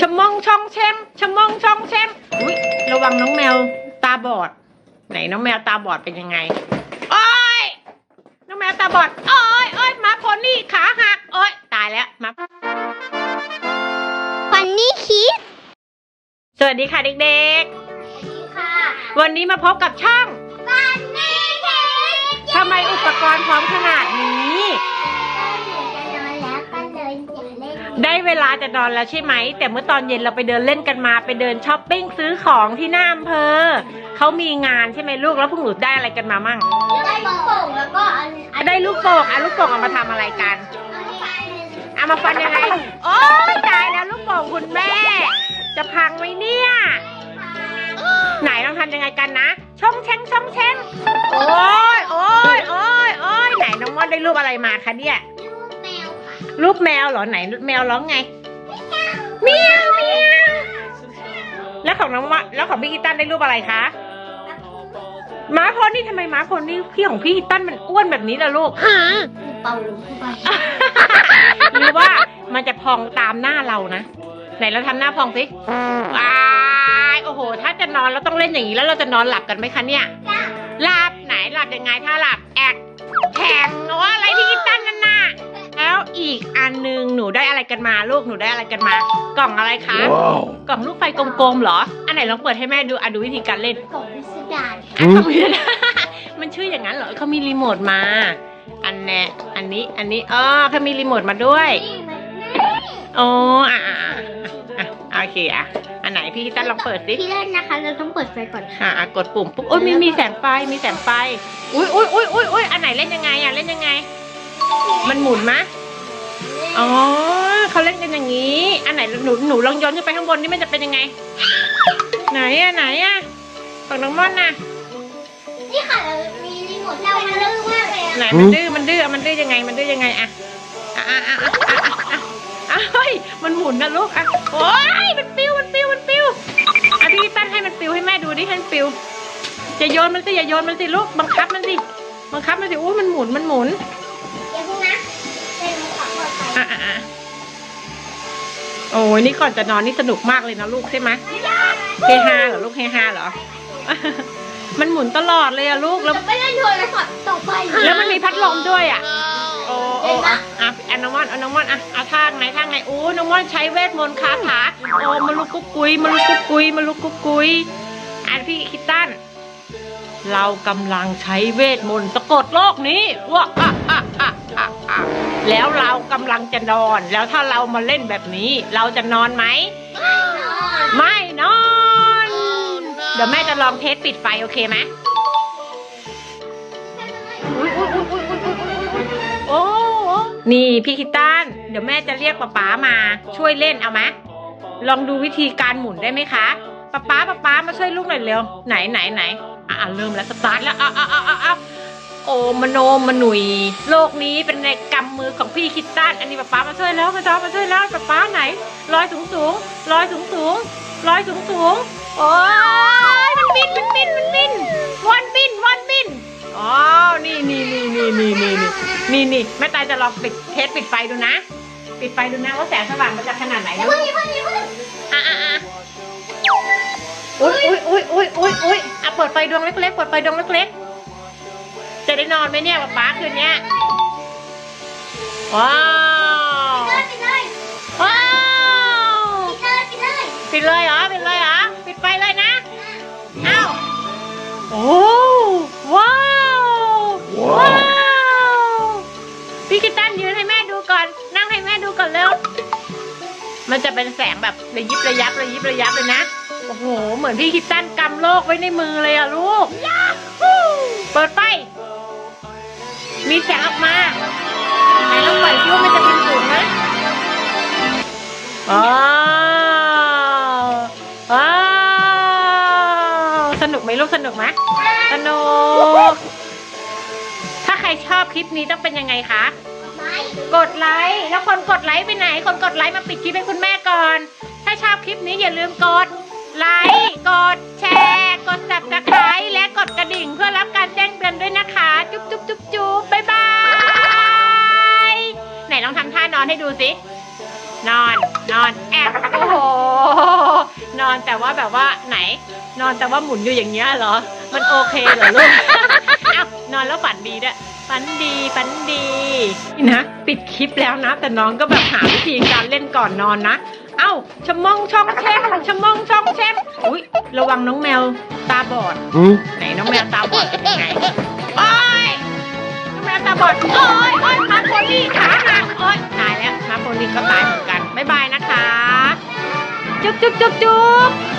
ชะมองช่องเชมชะมองช่องเชมอุ้ยระวังน้องแมวตาบอด ไหนน้องแมวตาบอดเป็นยังไงโอ้ยน้องแมวตาบอดโอ้ยโอ้ยหมาโพนี่ขาหักโอ้ยตายแล้วหมาวันนี้คิดสวัสดีค่ะเด็กค่ะๆวันนี้มาพบกับช่องวันนี้คิดทำไมอุปกรณ์พร้อมข เวลาจะนอนแล้วใช่ไหม แต่เมื่อตอนเย็นเราไปเดินเล่นกันมาไปเดินช้อปปิ้งซื้อของที่หน้าอำเภอเขามีงานใช่ไหมลูกแล้วพวกหนูได้อะไรกันมามั่งได้ลูกโป่งแล้วก็อันอันได้ลูกโป่งอะลูกโป่งเอามาทำอะไรกันเอามาฟันยังไงโอ้ยตายแล้วลูกโป่งคุณแม่ จะพังไหมเนี่ย ไหนต้องทำยังไงกันนะช่องแช่งช่องแช่งโอ้ยโอ้ยโอ้ยโอ้ยไหนน้องม่อนได้รูปอะไรมาคะเนี่ยลูกแมวค่ะ รูปแมวเหรอไหนแมวร้องไงเมียวเมียวแล้วของน้องว่าแล้วของพี่กีตันได้รูปอะไรคะม้าโพนี่ทำไมม้าโพนี่พี่ของพี่กีตันมันอ้วนแบบนี้ล่ะลูกเป่าลงเข้าไปหรือว่ามันจะพองตามหน้าเรานะไหนเราทำหน้าพองสิว้ายโอ้โห ถ้าจะนอนเราต้องเล่นอย่างนี้แล้วเราจะนอนหลับกันไหมคะเนี่ยหลับไหนหลับยังไงถ้าหลับแอก กันมาลูกหนูได้อะไรกันมา กล่องอะไรคะ Wow. กล่องลูกไฟกลมๆเหรอ อันไหนลองเปิดให้แม่ดูอะดูวิธีการเล่นกล่องพิสดารอะเขามีมันชื่ออย่างนั้นเหรอเขามีรีโมทมา อันแน่อันนี้อันนี้อ๋อเขามีรีโมทมาด้วยนี่มันอ๋ออะอะอะอะอะโอเคอะอันไหนพี่ตั้นลองเปิดสิพี่เล่นนะคะเราต้องเปิดไฟก่อนค่ะอะอะกดปุ่มปุ๊บโอ้ยมีมีแสงไฟมีแสงไฟอุ้ยอุ้ยอุ้ยอุ้ยอุ้ยอันไหนเล่นยังไงอะเล่นยังไง มันหมุนมะอ๋อ เขาเล่นกันอย่างนี้ อันไหนหนูหนูลองย้อนขึ้นไปข้างบนนี่มันจะเป็นยังไง ไหนอะไหนอะฝั่งน้องม่อนน่ะ นี่ค่ะเรามีรีโมทเรามันเลื่อนมากเลยอะไหนมันดื้อมันดื้อมันดื้อยังไงมันดื้อยังไงอะอะอะอะอะอะอะอะอะเฮ้ยมันหมุนนะลูกอะโอ้ยมันปิวมันปิวมันปิวอะพี่ตั้นให้มันปิวให้แม่ดูดิให้มันปิวอย่าโยนมันสิอย่าโยนมันสิลูกบังคับมันสิบังคับมันสิอู้มันหมุนมันหมุนเดี๋ยวพวกนะเป็นของปลอดภัย อะอะอะ โอ้ยนี่ก่อนจะนอนนี่สนุกมากเลยนะลูกใช่ไหมเฮฮาเหรอลูกเฮฮาเหรอ มันหมุนตลอดเลยอะลูกแล้วจะไม่เล่นโทรศัพท์ต่อไปแล้วมันมีพัดลมด้วยอะโอ้โอ้อะอะอันน้องมอนอันน้องมอนอะเอาทางไหนทางไหนอู้น้องมอนใช้เวทมนต์คาถาโอ้มาลุกกุ๊กกุยมาลุกกุ๊กกุยมาลุกกุ๊กกุยอันพี่คิดตันเรากำลังใช้เวทมนต์สะกดโลกนี้ว่าอะอะอะอะอะ แล้วเรากำลังจะนอน แล้วถ้าเรามาเล่นแบบนี้ เราจะนอนไหม ไม่นอน เดี๋ยวแม่จะลองเทสปิดไฟโอเคไหมอุ๊ยอุ๊ยอุ๊ยอุ๊ยอุ๊ยอุ๊ยอุ๊ยโอ้โอ้นี่พี่คิตตันเดี๋ยวแม่จะเรียกป๊าป๊ามาช่วยเล่นเอาไหมลองดูวิธีการหมุนได้ไหมคะป๊าป๊าป๊าป๊ามาช่วยลูกหน่อยเร็วไหนไหนไหนอะอะเริ่มแล้วสตาร์ทแล้วอะอะอะอะอะ โอ้มโนมหนุย โลกนี้เป็นในกำมือของพี่คิตตันอันนี้ป๊าป๊ามาช่วยแล้วป๊าป๊ามาช่วยแล้วป๊าป๊าไหนลอยสูงสูงลอยสูงสูงลอยสูงสูงโอ้ยมันบินมันบินมันบินวันบินวันบินอ๋อนี่นี่นี่นี่นี่นี่นี่นี่นี่แม่ตายจะลองปิดเทสปิดไฟดูนะ ปิดไฟดูนะว่าแสงสว่างมันจะขนาดไหนอย่านะเพิ่งอย่าเพิ่งอย่าเพิ่งอะอะอะอุ้ยอุ้ยอุ้ยอุ้ยอุ้ยอุ้ยอะเปิดไฟดวงเล็กๆเปิดไฟดวงเล็กๆจะ ได้นอนไหมเนี่ยป๊าป๊าคืนเนี้ยว้าวปิดเลยปิดเลยว้าวปิดเลยปิดเลยปิดเลยเหรอปิดเลยเหรอปิดไฟเลยนะอ้าวโอ้ว้าวว้าวพี่กิตตันยืนให้แม่ดูก่อน นั่งให้แม่ดูก่อนเร็วมันจะเป็นแสงแบบระยิบระยับระยิบระยับเลยนะโอ้โห เหมือนพี่คิตตันกำโลกไว้ในมือเลยอะลูก เปิดไฟ มีแสงออกมา ไหนลองปล่อยซิว่ามันจะเป็นสูงไหมว้าวว้าวสนุกไหมลูกสนุกไหมสนุก ถ้าใครชอบคลิปนี้ต้องเป็นยังไงคะ กดไลค์แล้วคนกดไลค์ไปไหน คนกดไลค์มาปิดคลิปให้คุณแม่ก่อน ถ้าชอบคลิปนี้อย่าลืมกดไลค์ กดแชร์ กด subscribe และกดกระดิ่งเพื่อรับการแจ้งเตือนด้วยนะ องทำท่านอนให้ดูสินอนนอนแอบโอ้โหอนแต่ว่าแบบว่าไหน นอนแต่ว่าหมุนอยู่อย่างเงี้ยเหรอ มันโอเคเหรอลูกเอ้านอนแล้วฝันดีด้วยฝันดีฝันดีนี่นะปิดคลิปแล้วนะ แต่น้องก็แบบหาวิธีการเล่นก่อนนอนนะเอ้าชะมองช่องแช่มชะมองช่องแช่มอุ้ยระวังน้องแมวตาบอดไหนน้องแมวตาบอดเป็นยังไงโอ้ยายแล้